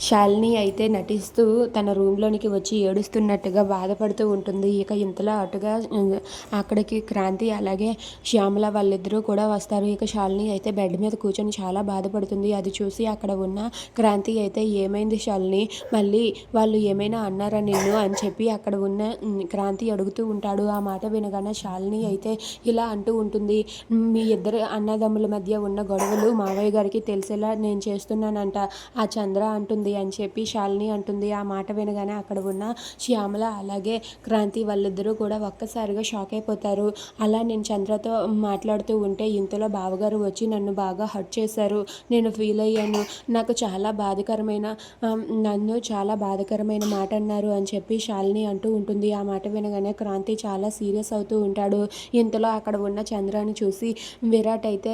శాలిని అయితే నటిస్తూ తన రూమ్లోనికి వచ్చి ఏడుస్తున్నట్టుగా బాధపడుతూ ఉంటుంది. ఇక ఇంతలో అటుగా అక్కడికి క్రాంతి అలాగే శ్యామల వాళ్ళిద్దరూ కూడా వస్తారు. ఇక శాలిని అయితే బెడ్ మీద కూర్చొని చాలా బాధపడుతుంది. అది చూసి అక్కడ ఉన్న క్రాంతి అయితే ఏమైంది శాలిని? మళ్ళీ వాళ్ళు ఏమైనా అన్నారా నిన్ను అని చెప్పి అక్కడ ఉన్న క్రాంతి అడుగుతూ ఉంటాడు. ఆ మాట వినగానే శాలిని అయితే ఇలా అంటూ ఉంటుంది. మీ ఇద్దరు అన్నదమ్ముల మధ్య ఉన్న గొడవలు మావయ్య గారికి తెలిసేలా నేను చేస్తున్నానంట ఆ చంద్ర అంటుంది. అని చెప్పి శాలిని అంటుంది. ఆ మాట వినగానే అక్కడ ఉన్న శ్యామల అలాగే క్రాంతి వాళ్ళిద్దరూ కూడా ఒక్కసారిగా షాక్ అయిపోతారు. అలా నేను చంద్రతో మాట్లాడుతూ ఉంటే ఇంతలో బావగారు వచ్చి నన్ను బాగా హర్ట్ చేశారు. నేను ఫీల్ అయ్యాను. నాకు చాలా బాధకరమైన నన్ను చాలా బాధకరమైన మాట అన్నారు అని చెప్పి శాలిని అంటూ ఉంటుంది. ఆ మాట వినగానే క్రాంతి చాలా సీరియస్ అవుతూ ఉంటాడు. ఇంతలో అక్కడ ఉన్న చంద్రాన్ని చూసి విరాట్ అయితే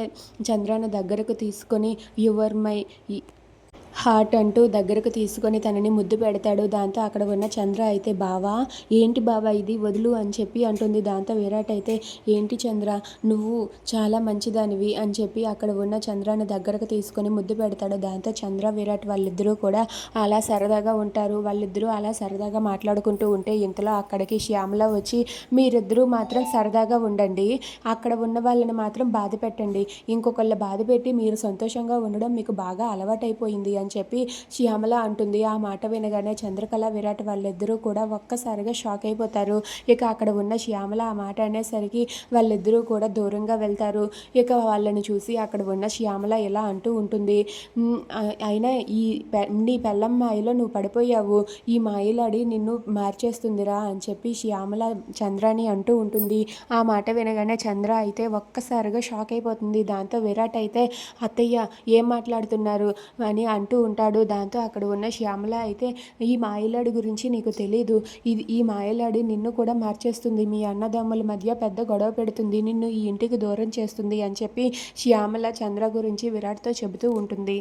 చంద్రాన్ని దగ్గరకు తీసుకొని యువర్ మై హార్ట్ అంటూ దగ్గరకు తీసుకొని తనని ముద్దు పెడతాడు. దాంతో అక్కడ ఉన్న చంద్ర అయితే బావా ఏంటి బావా ఇది? వదులు అని చెప్పి అంటుంది. దాంతో విరాట్ అయితే ఏంటి చంద్ర? నువ్వు చాలా మంచిదానివి అని చెప్పి అక్కడ ఉన్న చంద్రాన్ని దగ్గరకు తీసుకొని ముద్దు పెడతాడు. దాంతో చంద్ర విరాట్ వాళ్ళిద్దరూ కూడా అలా సరదాగా ఉంటారు. వాళ్ళిద్దరూ అలా సరదాగా మాట్లాడుకుంటూ ఉంటే ఇంతలో అక్కడికి శ్యామల వచ్చి మీరిద్దరూ మాత్రం సరదాగా ఉండండి. అక్కడ ఉన్న వాళ్ళని మాత్రం బాధ పెట్టండి ఇంకొకళ్ళ బాధ పెట్టి మీరు సంతోషంగా ఉండడం మీకు బాగా అలవాటైపోయింది అని చెప్పి శ్యామల అంటుంది. ఆ మాట వినగానే చంద్రకళ విరాట్ వాళ్ళిద్దరూ కూడా ఒక్కసారిగా షాక్ అయిపోతారు. ఇక అక్కడ ఉన్న శ్యామల ఆ మాట అనేసరికి వాళ్ళిద్దరూ కూడా దూరంగా వెళ్తారు. ఇక వాళ్ళని చూసి అక్కడ ఉన్న శ్యామల ఇలా అంటూ ఉంటుంది. అయినా ఈ నీ పెళ్ళం మాయలో నువ్వు పడిపోయావు. ఈ మాయలాడి నిన్ను మార్చేస్తుందిరా అని చెప్పి శ్యామల చంద్రాని అంటూ ఉంటుంది. ఆ మాట వినగానే చంద్ర అయితే ఒక్కసారిగా షాక్ అయిపోతుంది. దాంతో విరాట్ అయితే అత్తయ్య ఏం మాట్లాడుతున్నారు? అని అంటూ అంటూ ఉంటాడు. దాంతో అక్కడ ఉన్న శ్యామల అయితే ఈ మాయలాడి గురించి నీకు తెలీదు. ఇది ఈ మాయలాడి నిన్ను కూడా మార్చేస్తుంది. మీ అన్నదమ్ముల మధ్య పెద్ద గొడవ పెడుతుంది. నిన్ను ఈ ఇంటికి దూరం చేస్తుంది అని చెప్పి శ్యామల చంద్ర గురించి విరాట్తో చెబుతూ ఉంటుంది.